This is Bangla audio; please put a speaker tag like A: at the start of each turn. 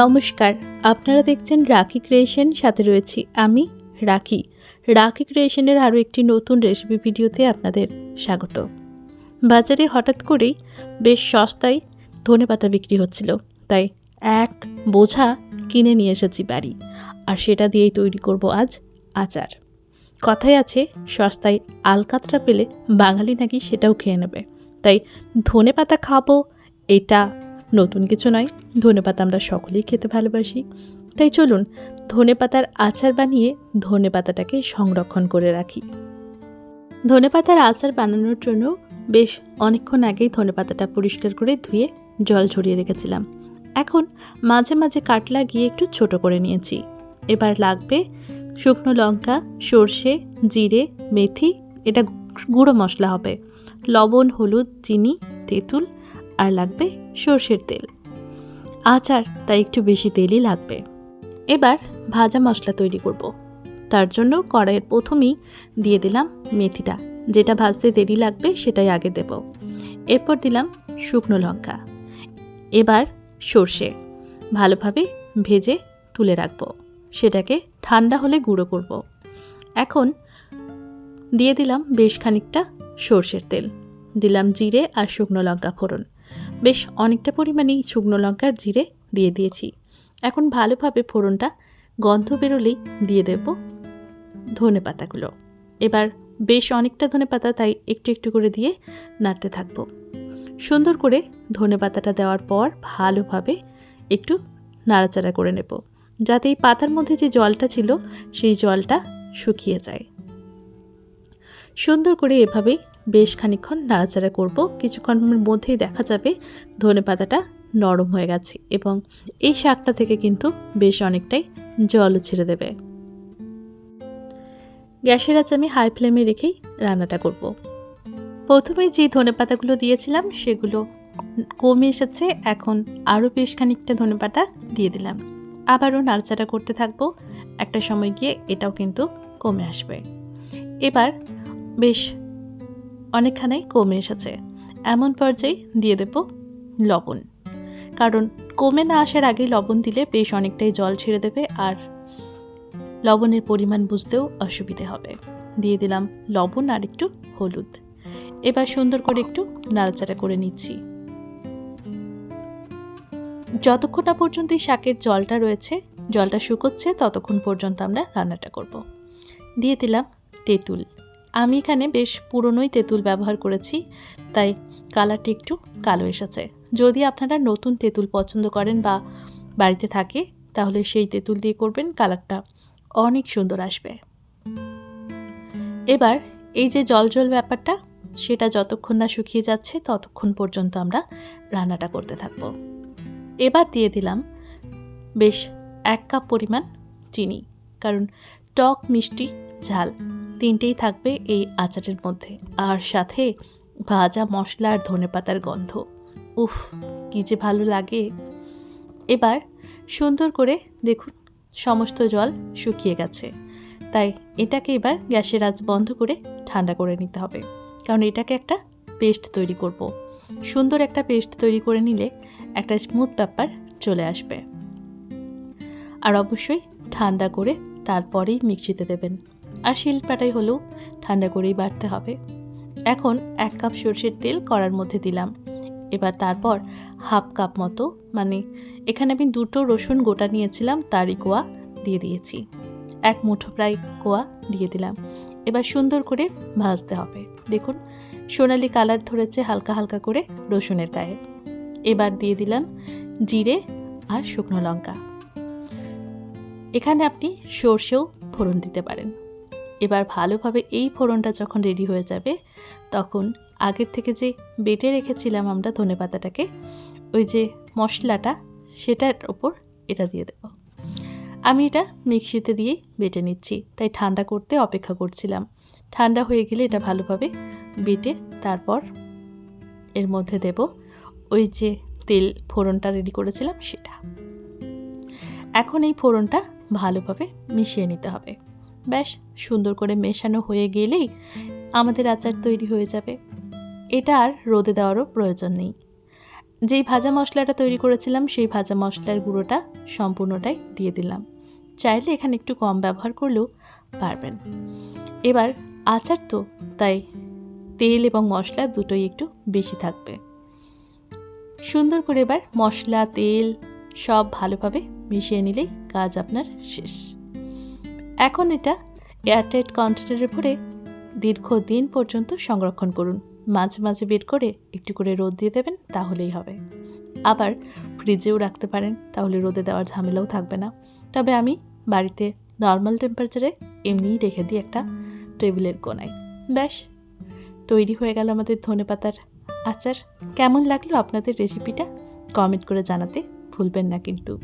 A: নমস্কার, আপনারা দেখছেন রাখি ক্রিয়েশন, সাথে রয়েছি আমি, রাখি। রাখি ক্রিয়েশনের আরও একটি নতুন রেসিপি ভিডিওতে আপনাদের স্বাগত। বাজারে হঠাৎ করেই বেশ সস্তায় ধনে পাতা বিক্রি হচ্ছিল, তাই এক বোঝা কিনে নিয়ে এসেছি বাড়ি, আর সেটা দিয়েই তৈরি করব আজ আচার। কথায় আছে, সস্তায় আলকাতরা পেলে বাঙালি নাকি সেটাও খেয়ে নেবে, তাই ধনে পাতা খাব, এটা নতুন কিছু নয়, ধনে পাতা আমরা সকলেই খেতে ভালোবাসি। তাই চলুন, ধনে পাতার আচার বানিয়ে ধনে পাতাটাকে সংরক্ষণ করে রাখি। ধনে পাতার আচার বানানোর জন্য বেশ অনেকক্ষণ আগেই ধনে পাতাটা পরিষ্কার করে ধুয়ে জল ঝরিয়ে রেখেছিলাম। এখন মাঝে মাঝে কাট লাগিয়ে একটু ছোট করে নিয়েছি। এবার লাগবে শুকনো লঙ্কা, সর্ষে, জিরে, মেথি, এটা গুঁড়ো মশলা হবে। লবণ, হলুদ, চিনি, তেঁতুল আর লাগবে সর্ষের তেল। আচার তাই একটু বেশি তেলই লাগবে। এবার ভাজা মশলা তৈরি করব। তার জন্য কড়াইয়ের প্রথমেই দিয়ে দিলাম মেথিটা। যেটা ভাজতে দেরি লাগবে সেটাই আগে দেব। এরপর দিলাম শুকনো লঙ্কা। এবার সর্ষে। ভালোভাবে ভেজে তুলে রাখব। সেটাকে ঠান্ডা হলে গুঁড়ো করব। এখন দিয়ে দিলাম বেশ খানিকটা সর্ষের তেল। দিলাম জিরে আর শুকনো লঙ্কা ফোড়ন। বেশ অনেকটা পরিমাণেই শুকনো লঙ্কার জিরে দিয়ে দিয়েছি। এখন ভালোভাবে ফোড়নটা গন্ধ বেরোলেই দিয়ে দেব ধনে পাতাগুলো। এবার বেশ অনেকটা ধনে পাতা তাই একটু একটু করে দিয়ে নাড়তে থাকব। সুন্দর করে ধনে পাতাটা দেওয়ার পর ভালোভাবে একটু নাড়াচাড়া করে নেব, যাতে এই পাতার মধ্যে যে জলটা ছিল সেই জলটা শুকিয়ে যায়। সুন্দর করে এভাবেই বেশ খানিক্ষণ নাড়াচাড়া করব। কিছুক্ষণের মধ্যেই দেখা যাবে ধনে পাতাটা নরম হয়ে গেছে এবং এই শাকটা থেকে কিন্তু বেশ অনেকটাই জলও ছেড়ে দেবে। গ্যাসের আজ আমি হাই ফ্লেমে রেখেই রান্নাটা করব। প্রথমে যে ধনে পাতাগুলো দিয়েছিলাম সেগুলো কমে এসেছে, এখন আরও বেশ খানিকটা ধনে পাতা দিয়ে দিলাম। আবারও নাড়াচাড়া করতে থাকব, একটা সময় গিয়ে এটাও কিন্তু কমে আসবে। এবার বেশ অনেকখানেই কমে এসেছে। এমন পর্যায়ে দিয়ে দেব লবণ। কারণ কমে না আসার আগেই লবণ দিলে বেশ অনেকটাই জল ছেড়ে দেবে আর লবণের পরিমাণ বুঝতেও অসুবিধে হবে। দিয়ে দিলাম লবণ আর একটু হলুদ। এবার সুন্দর করে একটু নাড়াচাড়া করে নিচ্ছি। যতক্ষণ না পর্যন্ত এই শাকের জলটা রয়েছে, জলটা শুকোচ্ছে, ততক্ষণ পর্যন্ত আমরা রান্নাটা করব। দিয়ে দিলাম তেঁতুল। আমি এখানে বেশ পুরনোই তেঁতুল ব্যবহার করেছি, তাই কালারটি একটু কালো এসেছে। যদি আপনারা নতুন তেঁতুল পছন্দ করেন বা বাড়িতে থাকে, তাহলে সেই তেঁতুল দিয়ে করবেন, কালারটা অনেক সুন্দর আসবে। এবার এই যে জল জল ব্যাপারটা, সেটা যতক্ষণ না শুকিয়ে যাচ্ছে, ততক্ষণ পর্যন্ত আমরা রান্নাটা করতে থাকব। এবার দিয়ে দিলাম বেশ এক কাপ পরিমাণ চিনি, কারণ টক মিষ্টি ঝাল। তিনটেই থাকবে এই আচারের মধ্যে। আর সাথে ভাজা মশলা আর ধনে পাতার গন্ধ। উফ, কী যে ভালো লাগে। এবার সুন্দর করে দেখুন, সমস্ত জল শুকিয়ে গেছে। তাই এটাকে এবার গ্যাসের আজ বন্ধ করে ঠান্ডা করে নিতে হবে। কারণ এটাকে একটা পেস্ট তৈরি করব। সুন্দর একটা পেস্ট তৈরি করে নিলে একটা স্মুথ ব্যাপার চলে আসবে। আর অবশ্যই ঠান্ডা করে তারপরেই মিক্সিতে দেবেন। আর শিলপাটাই হলেও ঠান্ডা করেই বাড়তে হবে। এখন এক কাপ সর্ষের তেল কড়ার মধ্যে দিলাম। এবার তারপর হাফ কাপ মতো মানে এখানে আমি দুটো রসুন গোটা নিয়েছিলাম, তারই কোয়া দিয়ে দিয়েছি। এক মুঠো প্রায় কোয়া দিয়ে দিলাম। এবার সুন্দর করে ভাজতে হবে। দেখুন, সোনালি কালার ধরেছে হালকা হালকা করে রসুনের গায়ে। এবার দিয়ে দিলাম জিরে আর শুকনো লঙ্কা। এখানে আপনি সর্ষেও ফোড়ন দিতে পারেন। এবার ভালোভাবে এই ফোড়নটা যখন রেডি হয়ে যাবে, তখন আগের থেকে যে বেটে রেখেছিলাম আমরা ধনে পাতাটাকে ওই যে মশলাটা, সেটার ওপর এটা দিয়ে দেব। আমি এটা মিক্সিতে দিয়েই বেটে নিচ্ছি, তাই ঠান্ডা করতে অপেক্ষা করছিলাম। ঠান্ডা হয়ে গেলে এটা ভালোভাবে বেটে তারপর এর মধ্যে দেব ওই যে তেল ফোড়নটা রেডি করেছিলাম সেটা। এখন এই ফোড়নটা ভালোভাবে মিশিয়ে নিতে হবে। ব্যাস, সুন্দর করে মেশানো হয়ে গেলেই আমাদের আচার তৈরি হয়ে যাবে। এটা আর রোদে দেওয়ারও প্রয়োজন নেই। যেই ভাজা মশলাটা তৈরি করেছিলাম, সেই ভাজা মশলার গুঁড়োটা সম্পূর্ণটাই দিয়ে দিলাম। চাইলে এখানে একটু কম ব্যবহার করলেও পারবেন। এবার আচার তো, তাই তেল এবং মশলা দুটোই একটু বেশি থাকবে। সুন্দর করে এবার মশলা, তেল সব ভালোভাবে মিশিয়ে নিলেই কাজ আপনার শেষ। এখন এটা এয়ারটাইট কন্টেনারে ভরে দীর্ঘদিন পর্যন্ত সংরক্ষণ করুন। মাঝে মাঝে বের করে একটু করে রোদ দিয়ে দেবেন, তাহলেই হবে। আবার ফ্রিজেও রাখতে পারেন, তাহলে রোদে দেওয়ার ঝামেলাও থাকবে না। তবে আমি বাড়িতে নর্মাল টেম্পারেচারে এমনিই রেখে দিই একটা টেবিলের কোনায়। ব্যাস, তৈরি হয়ে গেল আমাদের ধনেপাতার আচার। কেমন লাগল আপনাদের রেসিপিটা কমেন্ট করে জানাতে ভুলবেন না কিন্তু।